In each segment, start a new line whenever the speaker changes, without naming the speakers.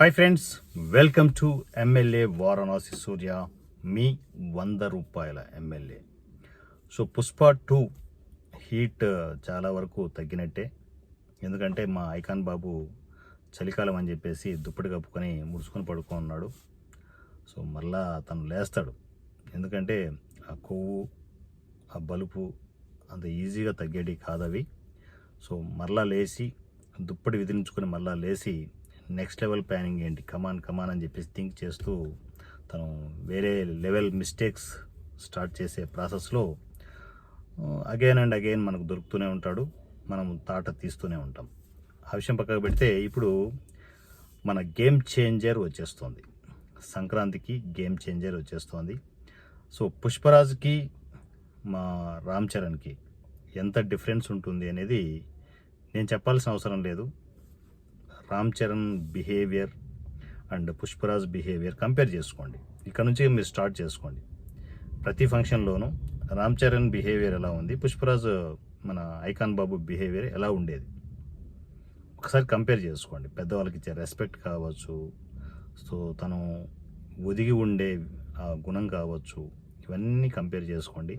Hi friends welcome to MLA Varanasi Surya మీ వంద రూపాయల MLA so Pushpa two heat చాలా వరకు తగ్గినట్టే. ఎందుకంటే మా ఐకాన్ బాబు చలికాలం అని చెప్పేసి దుప్పటి కప్పుకొని ముడుచుకొని పడుకున్నాడు సో మళ్ళా తను లేస్తాడు. ఎందుకంటే ఆ కొవ్వు ఆ బలుపు అంత ఈజీగా తగ్గేటి కాదవి. సో మరలా లేచి దుప్పటి విధించుకొని మరలా లేచి నెక్స్ట్ లెవెల్ ప్లానింగ్ ఏంటి? కమాన్ కమాన్ అని చెప్పేసి థింక్ చేస్తూ తను వేరే లెవెల్ మిస్టేక్స్ స్టార్ట్ చేసే ప్రాసెస్లో అగైన్ అండ్ అగైన్ మనకు దొరుకుతూనే ఉంటాడు. మనం తాట తీస్తూనే ఉంటాం. ఆ విషయం పక్కకు పెడితే ఇప్పుడు మన గేమ్ చేంజర్ వచ్చేస్తుంది. సంక్రాంతికి గేమ్ చేంజర్ వచ్చేస్తుంది. సో పుష్పరాజ్కి మా రామ్ చరణ్కి ఎంత డిఫరెన్స్ ఉంటుంది అనేది నేను చెప్పాల్సిన అవసరం లేదు. Ram Charan behaviour and Pushparaj behaviour compare చేసుకోండి. ఇక్కడ నుంచి మీరు స్టార్ట్ చేసుకోండి. ప్రతి ఫంక్షన్లోనూ రామ్ చరణ్ బిహేవియర్ ఎలా ఉంది పుష్పరాజ్ మన ఐకాన్ బాబు బిహేవియర్ ఎలా ఉండేది? ఒకసారి కంపేర్ చేసుకోండి. పెద్దవాళ్ళకి ఇచ్చే రెస్పెక్ట్ కావచ్చు సో తను ఒదిగి ఉండే ఆ గుణం కావచ్చు ఇవన్నీ కంపేర్ చేసుకోండి.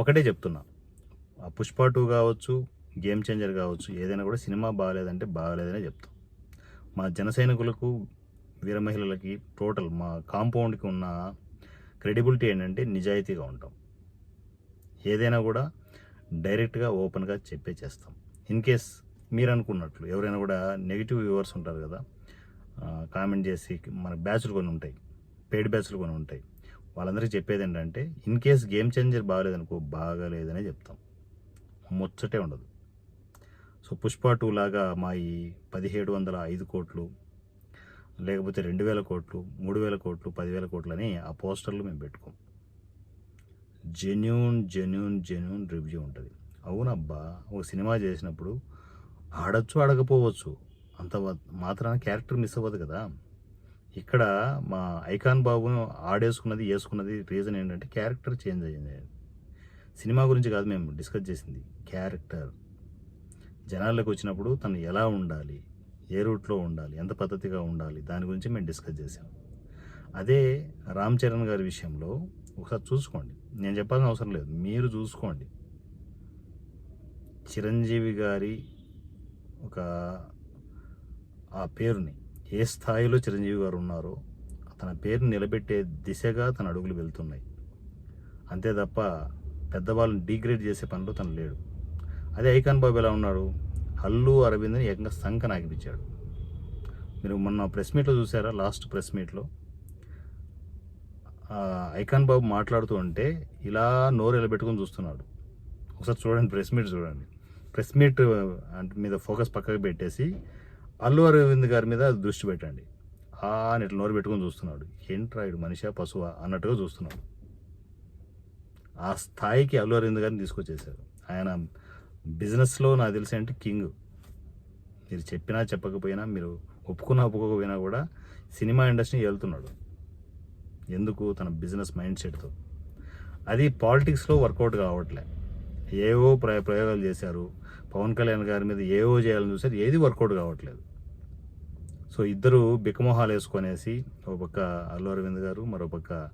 ఒకటే చెప్తున్నా ఆ పుష్ప టూ కావచ్చు గేమ్ చేంజర్ కావచ్చు ఏదైనా కూడా సినిమా బాగాలేదంటే బాగాలేదనే చెప్తాం. మా జనసైనికులకు వీర మహిళలకి టోటల్ మా కాంపౌండ్కి ఉన్న క్రెడిబిలిటీ ఏంటంటే నిజాయితీగా ఉంటాం. ఏదైనా కూడా డైరెక్ట్గా ఓపెన్గా చెప్పే చేస్తాం. ఇన్ కేస్ మీరు అనుకున్నట్లు ఎవరైనా కూడా నెగిటివ్ వ్యూవర్స్ ఉంటారు కదా కామెంట్ చేసి మన బ్యాచ్లు కొన్ని ఉంటాయి పెయిడ్ బ్యాచ్లు కొన్ని ఉంటాయి. వాళ్ళందరికీ చెప్పేది ఏంటంటే ఇన్ కేస్ గేమ్ చేంజర్ బాగాలేదనుకో బాగాలేదనే చెప్తాం. ముచ్చటే ఉండదు. సో పుష్ప టూ లాగా మా ఈ పదిహేడు వందల ఐదు కోట్లు లేకపోతే రెండు వేల కోట్లు మూడు వేల కోట్లు పదివేల కోట్లు అని ఆ పోస్టర్లు మేము పెట్టుకోం. జెన్యూన్ జెన్యూన్ జెన్యూన్ రివ్యూ ఉంటుంది. అవునబ్బా ఒక సినిమా చేసినప్పుడు ఆడచ్చు ఆడకపోవచ్చు అంత మాత్రాన క్యారెక్టర్ మిస్ అవ్వదు కదా. ఇక్కడ మా ఐకాన్ బాబును ఆడేసుకున్నది వేసుకున్నది రీజన్ ఏంటంటే క్యారెక్టర్ చేంజ్ అయ్యింది. సినిమా గురించి కాదు మేము డిస్కస్ చేసింది. క్యారెక్టర్. జనాల్లోకి వచ్చినప్పుడు తను ఎలా ఉండాలి? ఏ రూట్లో ఉండాలి? ఎంత పద్ధతిగా ఉండాలి? దాని గురించి మేము డిస్కస్ చేసాం అదే రామ్ చరణ్ గారి విషయంలో ఒకసారి చూసుకోండి. నేను చెప్పాల్సిన అవసరం లేదు. మీరు చూసుకోండి. చిరంజీవి గారి ఒక ఆ పేరుని ఏ స్థాయిలో చిరంజీవి గారు ఉన్నారో తన పేరుని నిలబెట్టే దిశగా తన అడుగులు వెళ్తున్నాయి. అంతే తప్ప పెద్దవాళ్ళని డిగ్రేడ్ చేసే పనిలో తను లేడు. అదే ఐకాన్ బాబు ఎలా ఉన్నాడు? అల్లు అరవింద్ని ఏకంగా సంఖ నాగిపించాడు మీరు మొన్న ప్రెస్ మీట్లో చూసారా? లాస్ట్ ప్రెస్ మీట్లో. ఐకాన్ బాబు మాట్లాడుతూ ఉంటే ఇలా నోరు ఇలా పెట్టుకొని చూస్తున్నాడు. ఒకసారి చూడండి ప్రెస్ మీట్ చూడండి. ప్రెస్ మీట్ మీద ఫోకస్ పక్కకు పెట్టేసి అల్లు అరవింద్ గారి మీద దృష్టి పెట్టండి. ఆ అని ఇట్లా నోరు పెట్టుకొని చూస్తున్నాడు. ఏంట్రా ఇడు మనిషా పశువా అన్నట్టుగా చూస్తున్నాడు. ఆ స్థాయికి అల్లు అరవింద్ గారిని తీసుకొచ్చేసారు ఆయన బిజినెస్లో నాకు తెలిసి అంటే కింగ్. మీరు చెప్పినా చెప్పకపోయినా మీరు ఒప్పుకున్నా ఒప్పుకోకపోయినా కూడా సినిమా ఇండస్ట్రీ వెళ్తున్నాడు ఎందుకు? తన బిజినెస్ మైండ్ సెట్తో. అది పాలిటిక్స్లో వర్కౌట్ కావట్లే. ఏవో ప్రయ ప్రయోగాలు చేశారు. పవన్ కళ్యాణ్ గారి మీద ఏవో చేయాలని చూసారు ఏది వర్కౌట్ కావట్లేదు. సో ఇద్దరు బిక్కమొహాలు వేసుకొనేసి ఒక పక్క అల్లు అరవింద్ గారు మరో పక్క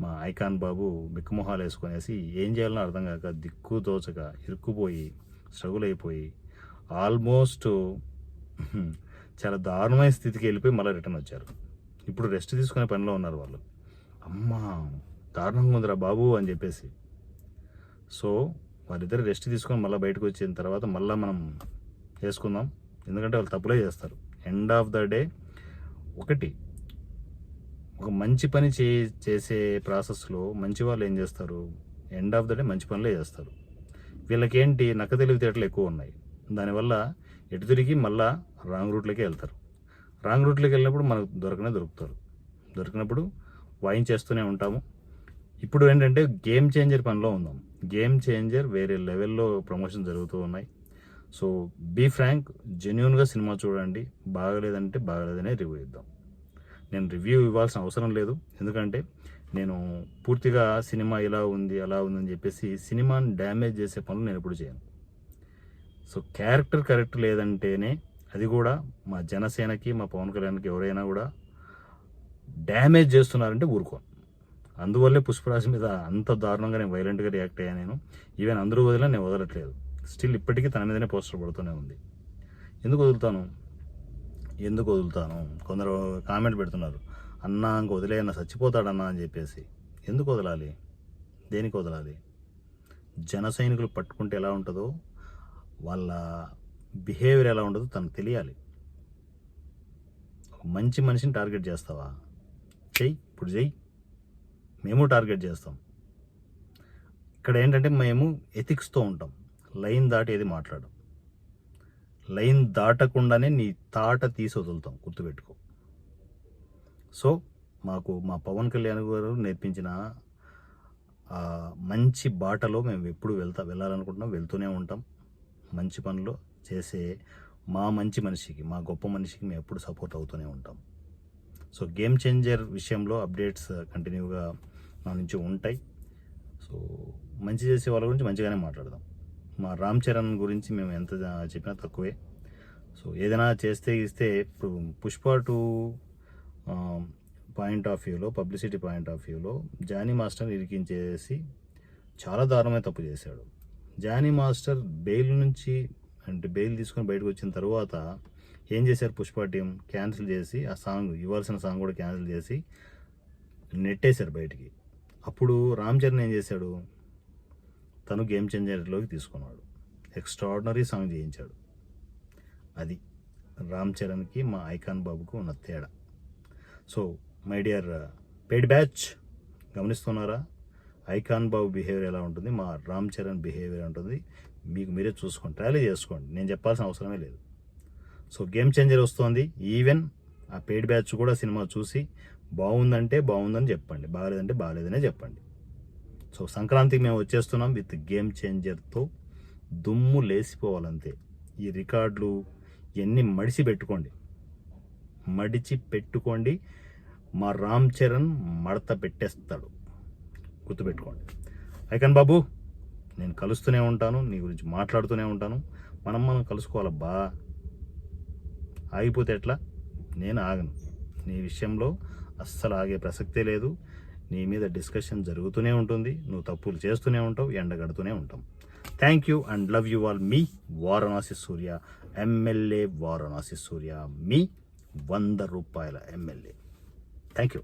మా ఐకాన్ బాబు బిక్కమొహాలు వేసుకొనేసి ఏం చేయాలనో అర్థం కాక దిక్కు దోచక ఇరుక్కుపోయి స్ట్రగుల్ అయిపోయి ఆల్మోస్ట్ చాలా దారుణమైన స్థితికి వెళ్ళిపోయి మళ్ళీ రిటర్న్ వచ్చారు. ఇప్పుడు రెస్ట్ తీసుకునే పనిలో ఉన్నారు వాళ్ళు. అమ్మా దారుణంగా ఉందిరా బాబు అని చెప్పేసి. సో వాళ్ళిద్దరు రెస్ట్ తీసుకొని మళ్ళీ బయటకు వచ్చిన తర్వాత మళ్ళీ మనం వేసుకుందాం ఎందుకంటే వాళ్ళు తప్పులే చేస్తారు. ఎండ్ ఆఫ్ ద డే ఒకటి ఒక మంచి పని చే చేసే ప్రాసెస్లో మంచి వాళ్ళు ఏం చేస్తారు? ఎండ్ ఆఫ్ ద డే మంచి పనులే చేస్తారు. వీళ్ళకేంటి నక్క తెలివితేటలు ఎక్కువ ఉన్నాయి దానివల్ల ఎటు తిరిగి మళ్ళా రాంగ్ రూట్లోకి వెళ్తారు. రాంగ్ రూట్లోకి వెళ్ళినప్పుడు మనకు దొరకనే దొరుకుతారు. దొరికినప్పుడు వాయించేస్తూనే ఉంటాము. ఇప్పుడు ఏంటంటే గేమ్ చేంజర్ పనిలో ఉందాం గేమ్ చేంజర్ వేరే లెవెల్లో ప్రమోషన్ జరుగుతూ ఉన్నాయి. సో బీ ఫ్రాంక్ జెన్యున్గా సినిమా చూడండి. బాగలేదంటే బాగలేదనే రివ్యూ ఇద్దాం. నేను రివ్యూ ఇవ్వాల్సిన అవసరం లేదు. ఎందుకంటే నేను పూర్తిగా సినిమా ఇలా ఉంది అలా ఉందని చెప్పేసి సినిమాని డ్యామేజ్ చేసే పనులు నేను ఎప్పుడు చేయను. సో క్యారెక్టర్ కరెక్ట్ లేదంటేనే అది కూడా మా జనసేనకి మా పవన్ కళ్యాణ్కి ఎవరైనా కూడా డ్యామేజ్ చేస్తున్నారంటే ఊరుకోను. అందువల్లే పుష్పరాశి మీద అంత దారుణంగా నేను వైలెంట్గా రియాక్ట్ అయ్యాను నేను. ఈవెన్ అందరూ వదిలినా నేను వదలట్లేదు. స్టిల్ ఇప్పటికీ తన మీదనే పోస్టర్ పడుతూనే ఉంది. ఎందుకు వదులుతాను? ఎందుకు వదులుతాను? కొందరు కామెంట్ పెడుతున్నారు. అన్నా ఇంక వదిలేయన్న చచ్చిపోతాడన్నా అని చెప్పేసి. ఎందుకు వదలాలి? దేనికి వదలాలి? జన సైనికులు పట్టుకుంటే ఎలా ఉంటుందో వాళ్ళ బిహేవియర్ ఎలా ఉంటుందో తనకు తెలియాలి. ఒక మంచి మనిషిని టార్గెట్ చేస్తావా? చెయ్యి ఇప్పుడు చెయ్యి. మేము టార్గెట్ చేస్తాం. ఇక్కడ ఏంటంటే మేము ఎథిక్స్తో ఉంటాం. లైన్ దాటి ఏది మాట్లాడం లైన్ దాటకుండానే నీ తాట తీసి వదులుతాం. గుర్తుపెట్టుకో. సో మాకు మా పవన్ కళ్యాణ్ గారు నేర్పించిన మంచి బాటలో మేము ఎప్పుడు వెళ్తా వెళ్ళాలనుకుంటున్నాం వెళ్తూనే ఉంటాం. మంచి పనులు చేసే మా మంచి మనిషికి మా గొప్ప మనిషికి మేము ఎప్పుడు సపోర్ట్ అవుతూనే ఉంటాం. సో గేమ్ చేంజర్ విషయంలో అప్డేట్స్ కంటిన్యూగా నా నుంచి ఉంటాయి. సో మంచి చేసే వాళ్ళ గురించి మంచిగానే మాట్లాడదాం. మా రామ్ చరణ్ గురించి మేము ఎంత చెప్పినా తక్కువే. సో ఏదైనా చేస్తే ఇస్తే ఇప్పుడు పుష్ప టూ పాయింట్ ఆఫ్ వ్యూలో పబ్లిసిటీ పాయింట్ ఆఫ్ వ్యూలో జానీ మాస్టర్ ఇరికించేసి చాలా దారుణమైన తప్పు చేశాడు. జానీ మాస్టర్ బెయిల్ నుంచి అంటే బెయిల్ తీసుకొని బయటకు వచ్చిన తర్వాత ఏం చేశారు పుష్ప టీం? క్యాన్సిల్ చేసి ఆ సాంగ్ ఇవ్వాల్సిన సాంగ్ కూడా క్యాన్సిల్ చేసి నెట్టేశారు బయటికి. అప్పుడు రామ్ చరణ్ ఏం చేశాడు? తను గేమ్ చేంజర్లోకి తీసుకున్నాడు. ఎక్స్ట్రాడినరీ సాంగ్ చేయించాడు. అది రామ్ చరణ్కి మా ఐకాన్ బాబుకు ఉన్న తేడా. So my dear uh, paid batch గమనిస్తున్నారా? Icon Babu behaviour ఎలా ఉంటుంది? మా రామ్ చరణ్ బిహేవియర్ ఉంటుంది? మీకు మీరే చూసుకోండి ట్రాలీ చేసుకోండి. నేను చెప్పాల్సిన అవసరమే లేదు. సో గేమ్ చేంజర్ వస్తుంది. ఈవెన్ ఆ పేడ్ బ్యాచ్ కూడా సినిమా చూసి బాగుందంటే బాగుందని చెప్పండి. బాగలేదంటే బాగలేదనే చెప్పండి. సో సంక్రాంతికి మేము వచ్చేస్తున్నాం విత్ గేమ్ చేంజర్తో దుమ్ము లేసిపోవాలంతే ఈ రికార్డులు ఇవన్నీ మడిసి పెట్టుకోండి. మడిచి పెట్టుకోండి. మా రామ్ చరణ్ మడత పెట్టేస్తాడు. గుర్తుపెట్టుకోండి. ఐకన్ బాబు నేను కలుస్తూనే ఉంటాను నీ గురించి మాట్లాడుతూనే ఉంటాను. మనం మనం కలుసుకోవాలబ్బా ఆగిపోతే ఎట్లా? నేను ఆగను. నీ విషయంలో అస్సలు ఆగే ప్రసక్తే లేదు. నీ మీద డిస్కషన్ జరుగుతూనే ఉంటుంది. నువ్వు తప్పులు చేస్తూనే ఉంటావు ఎండగడుతూనే ఉంటాం. Thank you and love you all. Me Varanasi Surya MLA Varanasi Surya. మీ వంద రూపాయల ఎమ్మెల్యే. Thank you